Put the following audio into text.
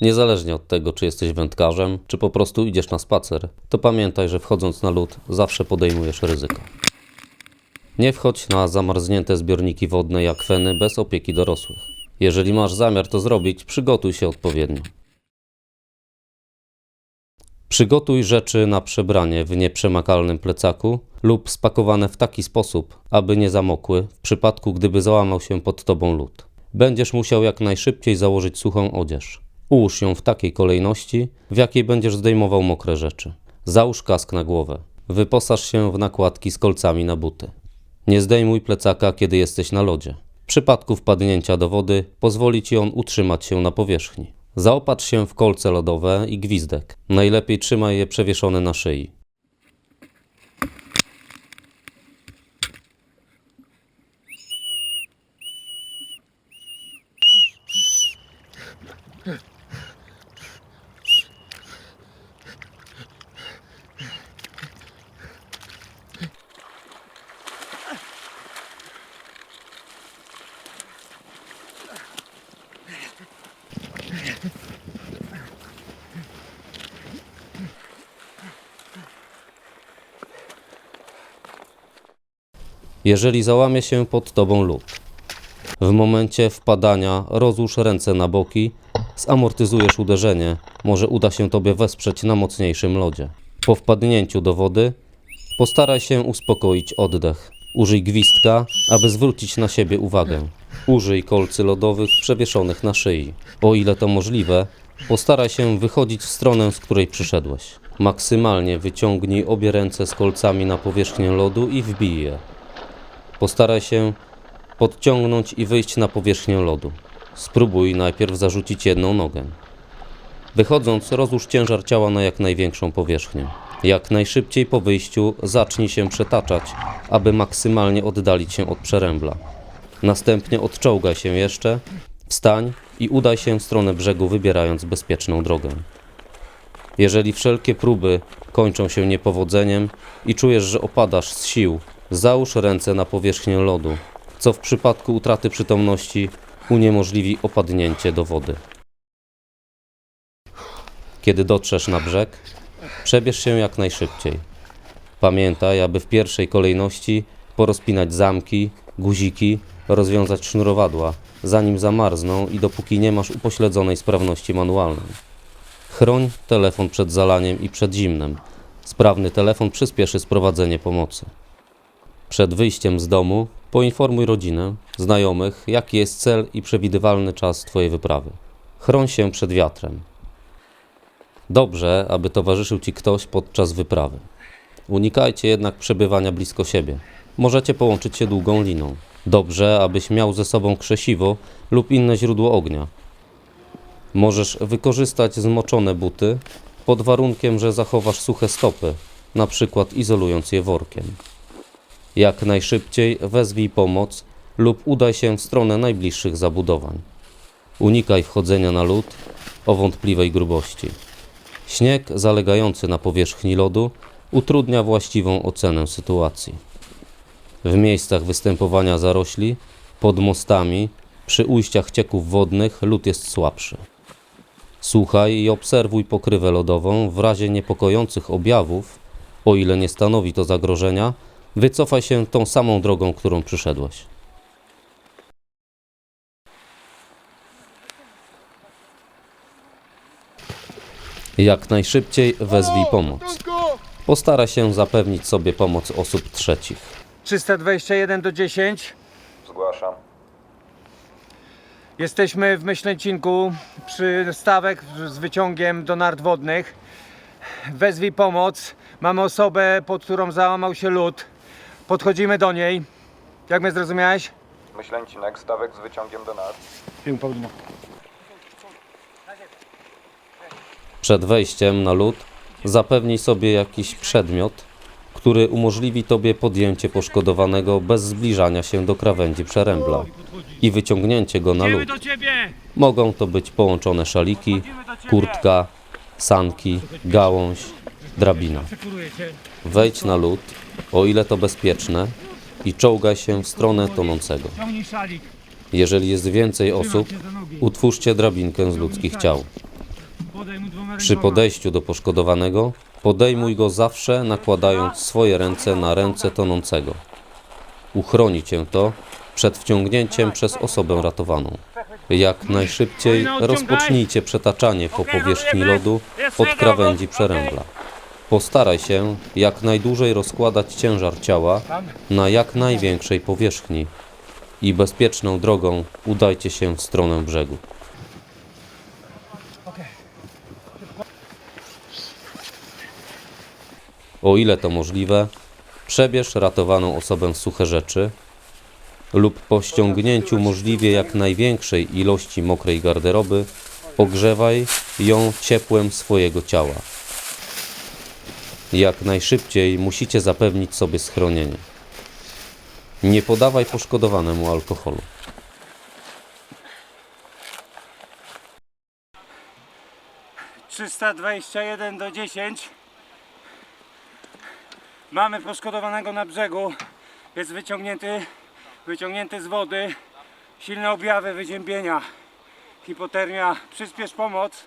Niezależnie od tego, czy jesteś wędkarzem, czy po prostu idziesz na spacer, to pamiętaj, że wchodząc na lód zawsze podejmujesz ryzyko. Nie wchodź na zamarznięte zbiorniki wodne jak feny bez opieki dorosłych. Jeżeli masz zamiar to zrobić, przygotuj się odpowiednio. Przygotuj rzeczy na przebranie w nieprzemakalnym plecaku lub spakowane w taki sposób, aby nie zamokły w przypadku, gdyby załamał się pod tobą lód. Będziesz musiał jak najszybciej założyć suchą odzież. Ułóż ją w takiej kolejności, w jakiej będziesz zdejmował mokre rzeczy. Załóż kask na głowę. Wyposaż się w nakładki z kolcami na buty. Nie zdejmuj plecaka, kiedy jesteś na lodzie. W przypadku wpadnięcia do wody pozwoli ci on utrzymać się na powierzchni. Zaopatrz się w kolce lodowe i gwizdek. Najlepiej trzymaj je przewieszone na szyi. Jeżeli załamie się pod tobą lód. W momencie wpadania rozłóż ręce na boki, zamortyzujesz uderzenie, może uda się tobie wesprzeć na mocniejszym lodzie. Po wpadnięciu do wody postaraj się uspokoić oddech. Użyj gwizdka, aby zwrócić na siebie uwagę. Użyj kolcy lodowych przewieszonych na szyi. O ile to możliwe, postaraj się wychodzić w stronę, z której przyszedłeś. Maksymalnie wyciągnij obie ręce z kolcami na powierzchnię lodu i wbij je. Postaraj się podciągnąć i wyjść na powierzchnię lodu. Spróbuj najpierw zarzucić jedną nogę. Wychodząc, rozłóż ciężar ciała na jak największą powierzchnię. Jak najszybciej po wyjściu zacznij się przetaczać, aby maksymalnie oddalić się od przerębla. Następnie odczołgaj się jeszcze, wstań i udaj się w stronę brzegu, wybierając bezpieczną drogę. Jeżeli wszelkie próby kończą się niepowodzeniem i czujesz, że opadasz z sił, załóż ręce na powierzchnię lodu, co w przypadku utraty przytomności uniemożliwi opadnięcie do wody. Kiedy dotrzesz na brzeg, przebierz się jak najszybciej. Pamiętaj, aby w pierwszej kolejności porozpinać zamki, guziki, rozwiązać sznurowadła, zanim zamarzną i dopóki nie masz upośledzonej sprawności manualnej. Chroń telefon przed zalaniem i przed zimnem. Sprawny telefon przyspieszy sprowadzenie pomocy. Przed wyjściem z domu poinformuj rodzinę, znajomych, jaki jest cel i przewidywalny czas Twojej wyprawy. Chroń się przed wiatrem. Dobrze, aby towarzyszył Ci ktoś podczas wyprawy. Unikajcie jednak przebywania blisko siebie. Możecie połączyć się długą liną. Dobrze, abyś miał ze sobą krzesiwo lub inne źródło ognia. Możesz wykorzystać zmoczone buty pod warunkiem, że zachowasz suche stopy, na przykład izolując je workiem. Jak najszybciej wezwij pomoc lub udaj się w stronę najbliższych zabudowań. Unikaj wchodzenia na lód o wątpliwej grubości. Śnieg zalegający na powierzchni lodu utrudnia właściwą ocenę sytuacji. W miejscach występowania zarośli, pod mostami, przy ujściach cieków wodnych lód jest słabszy. Słuchaj i obserwuj pokrywę lodową w razie niepokojących objawów, o ile nie stanowi to zagrożenia, wycofaj się tą samą drogą, którą przyszedłeś. Jak najszybciej wezwij pomoc. Postaraj się zapewnić sobie pomoc osób trzecich. 321 do 10. Zgłaszam. Jesteśmy w Myślęcinku przy stawek z wyciągiem do nart wodnych. Wezwij pomoc. Mamy osobę, pod którą załamał się lód. Podchodzimy do niej. Jak mnie zrozumiałeś? Myślęcinek, stawek z wyciągiem do nar. Wiem, Paulino. Przed wejściem na lód zapewnij sobie jakiś przedmiot, który umożliwi Tobie podjęcie poszkodowanego bez zbliżania się do krawędzi przerębla i wyciągnięcie go na lód. Mogą to być połączone szaliki, kurtka, sanki, gałąź, drabina. Wejdź na lód, o ile to bezpieczne, i czołgaj się w stronę tonącego. Jeżeli jest więcej osób, utwórzcie drabinkę z ludzkich ciał. Przy podejściu do poszkodowanego podejmuj go zawsze nakładając swoje ręce na ręce tonącego. Uchroni cię to przed wciągnięciem przez osobę ratowaną. Jak najszybciej rozpocznijcie przetaczanie po powierzchni lodu od krawędzi przerębla. Postaraj się jak najdłużej rozkładać ciężar ciała na jak największej powierzchni i bezpieczną drogą udajcie się w stronę brzegu. O ile to możliwe, przebierz ratowaną osobę suche rzeczy lub po ściągnięciu możliwie jak największej ilości mokrej garderoby ogrzewaj ją ciepłem swojego ciała. Jak najszybciej musicie zapewnić sobie schronienie. Nie podawaj poszkodowanemu alkoholu. Trzysta dwadzieścia jeden do 10. Mamy poszkodowanego na brzegu. Jest wyciągnięty, wyciągnięty z wody. Silne objawy wyziębienia. Hipotermia. Przyspiesz pomoc.